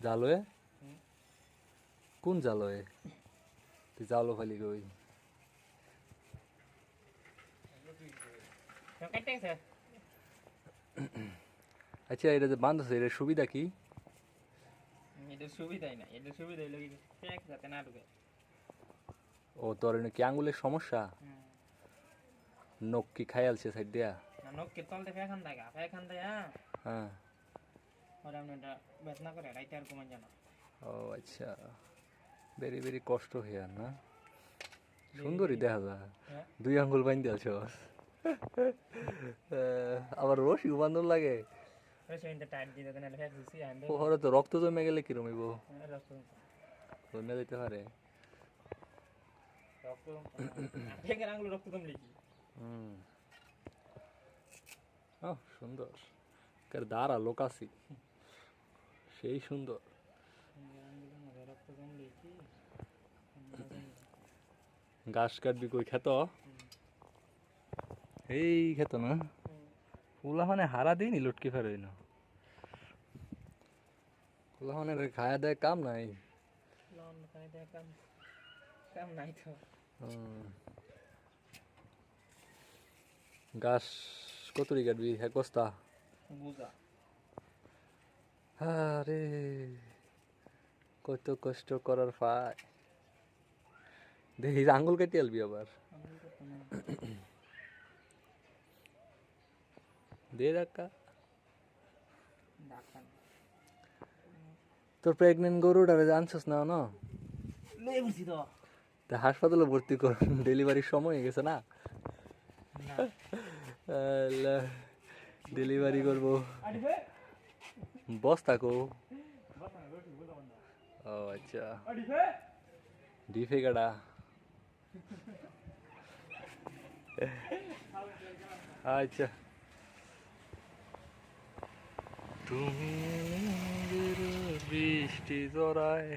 জালোয়ে কোন জালোয়ে? তুই জালো ফালি কেটে গেছে আচ্ছা এটা যে বান্ধছে এটার সুবিধা কি? সুবিধাই না সুবিধা কি যাতে না ঢুকে। ও তোর কি আঙ্গুলের সমস্যা। নখ কি খাইয়ালছে সাইড দিয়া? না নখকে তলতে ফেখান গা ফেখান দেয় হ্যাঁ। হ্যাঁ। ওরা আপনি এটা করে রাইতে আর কমান জানা ও আচ্ছা। ভেরি ভেরি কষ্ট হইয়া না? সুন্দরই দেখা যায়। হ্যাঁ। দুই আঙ্গুল বাইন দিয়েছ আবার রশি বান্ধব লাগে। সেদিনটা দিয়ে দেন ফেক দিছি আইন ও হরে তো রক্ত জমে গেলে কিরম হইব? রক্ত জমে। যেতে পারে। সুন্দর। দাঁড়া লোকাসি সেই সুন্দর। ঘাস কাটবি কই খেত? এই খেত না। ফুলা মানে হারা দিনই লটকি ফেরোই না ফুলা মানে খায়া দেয় কাম নাই। কাম কাম নাই তো। ঘাস কতরি কাটবি? এক বস্তা। বুঝা আরে কত কষ্ট করার ফায় দেখি আঙ্গুল কেটে আলবি আবার। দে রাখা তোর প্রেগনেন্ট গরুটারে জানছিস না না? তো। তা হাসপাতালে ভর্তি কর ডেলিভারির সময় হয়ে গেছে না? ডেলিভারি করব। বস থাকো ও আচ্ছা। ডিফে? কাটা আচ্ছা। তুমি বৃষ্টি জড়ায়